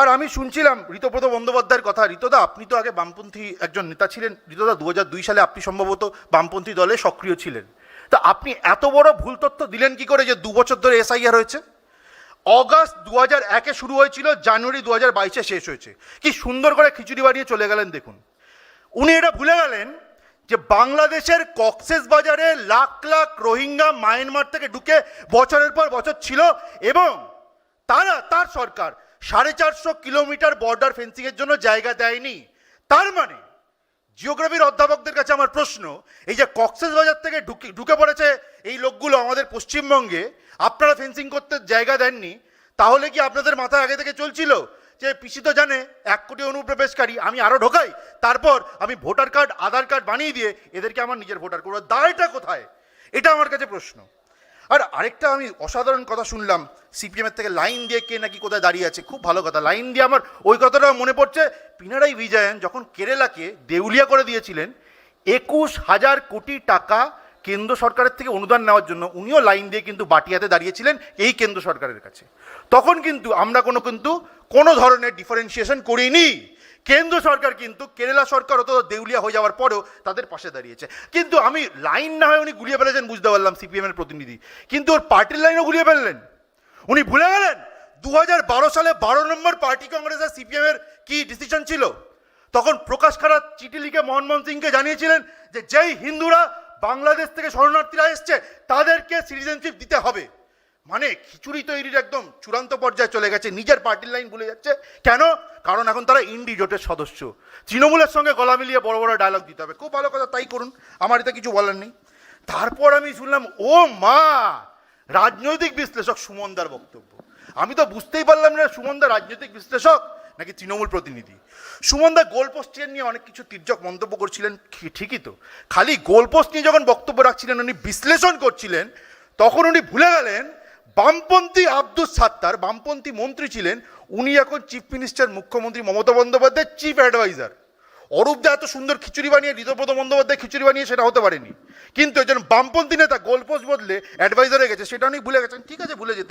আর আমি শুনছিলাম ঋতব্রত বন্দ্যোপাধ্যায়ের কথা। ঋতদা, আপনি তো আগে বামপন্থী একজন নেতা ছিলেন। ঋতদা দু দুই সালে আপনি সম্ভবত বামপন্থী দলে সক্রিয় ছিলেন। তা আপনি এত বড় ভুল তথ্য দিলেন কি করে যে দু বছর ধরে এসআইআর হয়েছে? অগাস্ট দু হাজার একে শুরু হয়েছিল, জানুয়ারি দু হাজার বাইশে শেষ হয়েছে। কি সুন্দর করে খিচুড়ি বানিয়ে চলে গেলেন দেখুন। উনি এটা ভুলে গেলেন যে বাংলাদেশের কক্সেস বাজারে লাখ লাখ রোহিঙ্গা মায়ানমার থেকে ঢুকে বছরের পর বছর ছিল এবং তারা, তার সরকার সাড়ে চারশো কিলোমিটার বর্ডার ফেন্সিংয়ের জন্য জায়গা দেয়নি। তার মানে জিওগ্রাফির অধ্যাপকদের কাছে আমার প্রশ্ন, এই যে কক্সেস বাজার থেকে ঢুকে ঢুকে পড়েছে এই লোকগুলো আমাদের পশ্চিমবঙ্গে, আপনারা ফেন্সিং করতে জায়গা দেননি, তাহলে কি আপনাদের মাথায় আগে থেকে চলছিল যে পিসি তো জানে, এক কোটি অনুপ্রবেশকারী, আমি আরও ঢোকাই, তারপর আমি ভোটার কার্ড, আধার কার্ড বানিয়ে দিয়ে এদেরকে আমার নিজের ভোটার করব। দায়টা কোথায়? এটা আমার কাছে প্রশ্ন। আর আরেকটা আমি অসাধারণ কথা শুনলাম, সিপিএমের থেকে লাইন দিয়ে কে নাকি কোথায় দাঁড়িয়ে আছে, খুব ভালো কথা। লাইন দিয়ে আমার ওই কথাটা মনে পড়ছে, পিনারাই বিজয়ন যখন কেরালাকে দেউলিয়া করে দিয়েছিলেন, একুশ হাজার কোটি টাকা কেন্দ্র সরকারের থেকে অনুদান নেওয়ার জন্য উনিও লাইন দিয়ে কিন্তু বাটিয়াতে দাঁড়িয়েছিলেন এই কেন্দ্র সরকারের কাছে। তখন কিন্তু আমরা কোনো কিন্তু কোনো ধরনের ডিফারেন্সিয়েশন করিনি। কেন্দ্র সরকার কিন্তু কেরালা সরকার অত দেউলিয়া হয়ে যাওয়ার পরেও তাদের পাশে দাঁড়িয়েছে। কিন্তু আমি লাইন না হয় উনি গুলিয়ে ফেলেছেন বুঝতে পারলাম সিপিএমের প্রতিনিধি। কিন্তু ওর পার্টির লাইনও গুলিয়ে ফেললেন। উনি ভুলে গেলেন? দু হাজার বারো সালে বারো নম্বর পার্টি কংগ্রেসের সিপিএমের কি ডিসিশন ছিল? তখন প্রকাশ খারাপ চিঠি লিখে মনমোহন সিংকে জানিয়েছিলেন যে যেই হিন্দুরা বাংলাদেশ থেকে শরণার্থীরা এসছে, তাদেরকে সিটিজেনশিপ দিতে হবে। মানে খিচুড়ি তৈরির একদম চূড়ান্ত পর্যায়ে চলে গেছে, নিজের পার্টির লাইন ভুলে যাচ্ছে। কেন? কারণ এখন তারা ইন্ডি জোটের সদস্য। তৃণমূলের সঙ্গে গলা মিলিয়ে বড় বড় ডায়লগ দিতে হবে। খুব ভালো কথা, তাই করুন। আমার এটা কিছু বলার নেই। তারপর আমি শুনলাম, ও মা! রাজনৈতিক বিশ্লেষক সুমনদার বক্তব্য। আমি তো বুঝতেই পারলাম না সুমনদা রাজনৈতিক বিশ্লেষক। নাকি তৃণমূল প্রতিনিধি? সুমনদা গোলপোস্ট নিয়ে অনেক কিছু তির্যক মন্তব্য করছিলেন ঠিকই তো। খালি গোলপোস্ট নিয়ে যখন বক্তব্য রাখছিলেন, উনি বিশ্লেষণ করছিলেন, তখন উনি ভুলে গেলেন, বামপন্থী আব্দুস সাত্তার, বামপন্থী মন্ত্রী ছিলেন, উনি এখন চিফ মিনিস্টার মুখ্যমন্ত্রী মমতা বন্দ্যোপাধ্যায়ের চিফ অ্যাডভাইজার অরূপদা এত সুন্দর খিচুড়ি বানিয়ে, ঋতব্রত বন্দ্যোপাধ্যায় খিচুড়ি বানিয়ে, সেটা হতে পারেনি। কিন্তু একজন বামপন্থী নেতা গোলপোস্ট বদলে অ্যাডভাইজারে গেছে, সেটা উনি ভুলে গেছেন। ঠিক আছে, ভুলে যেতে